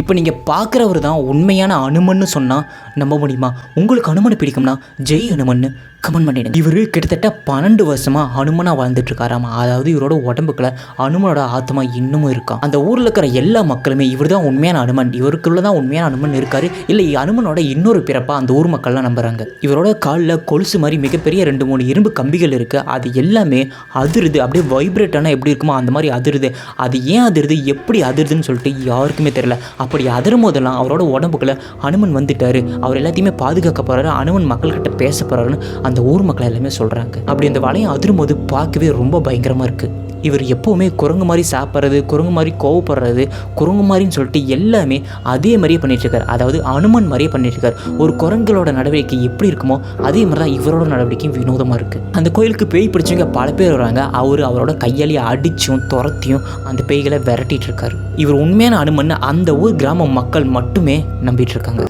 இப்போ நீங்கள் பார்க்குறவர் தான் உண்மையான அனுமன்னு சொன்னால் நம்ப முடியுமா? உங்களுக்கு அனுமனை பிடிக்கும்னா ஜெய் அனுமன்னு. கமெண்ட் பண்ணிடுங்க இவர் கிட்டத்தட்ட பன்னெண்டு வருஷமாக அனுமனாக வாழ்ந்துட்டுருக்காராமா. அதாவது இவரோட உடம்புக்குள்ள அனுமனோட ஆத்மா இன்னமும் இருக்கான் அந்த ஊரில் இருக்கிற எல்லா மக்களுமே இவர் தான் உண்மையான அனுமன். இவருக்குள்ள தான் உண்மையான அனுமன் இருக்காரு. இல்லை அனுமனோட இன்னொரு பிறப்பாக அந்த ஊர் மக்கள்லாம் நம்புறாங்க. இவரோட காலில் கொலுசு மாதிரி மிகப்பெரிய ரெண்டு மூணு இரும்பு கம்பிகள் இருக்குது அது எல்லாமே அதிருது. அப்படியே வைப்ரேட் ஆனால் எப்படி இருக்குமோ அந்த மாதிரி அதிருது. அது ஏன் அதிருது? எப்படி அதிருதுன்னு சொல்லிட்டு யாருக்குமே தெரியல. அப்படி அதிரும் போதெல்லாம் அவரோட உடம்புக்குள்ள அனுமன் வந்துட்டார். அவர் எல்லாத்தையுமே பாதுகாக்க போகிறாரு அனுமன் மக்கள்கிட்ட பேச போகிறாருன்னு அந்த ஊர் மக்கள் எல்லாமே சொல்கிறாங்க அப்படி அந்த வளையம் அதிரும் போது பார்க்கவே ரொம்ப பயங்கரமாக இருக்குது இவர் எப்போவுமே குரங்கு மாதிரி சாப்பிட்றது குரங்கு மாதிரி கோவப்படுறது குரங்கு மாதிரின்னு சொல்லிட்டு எல்லாமே அதே மாதிரியே பண்ணிட்டுருக்கார் அதாவது அனுமன் மாதிரியே பண்ணிட்டுருக்கார் ஒரு குரங்குகளோட நடவடிக்கை எப்படி இருக்குமோ அதே மாதிரி தான் இவரோட நடவடிக்கையும் வினோதமாக இருக்குது அந்த கோயிலுக்கு பேய் பிடிச்சவங்க பல பேர் வராங்க. அவர் அவரோட கையாலேயே அடிச்சும் துரத்தியும் அந்த பேய்களை விரட்டிட்டு இருக்காரு. இவர் உண்மையான அனுமன் அந்த ஊர் கிராம மக்கள் மட்டுமே நம்பிட்டு இருக்காங்க.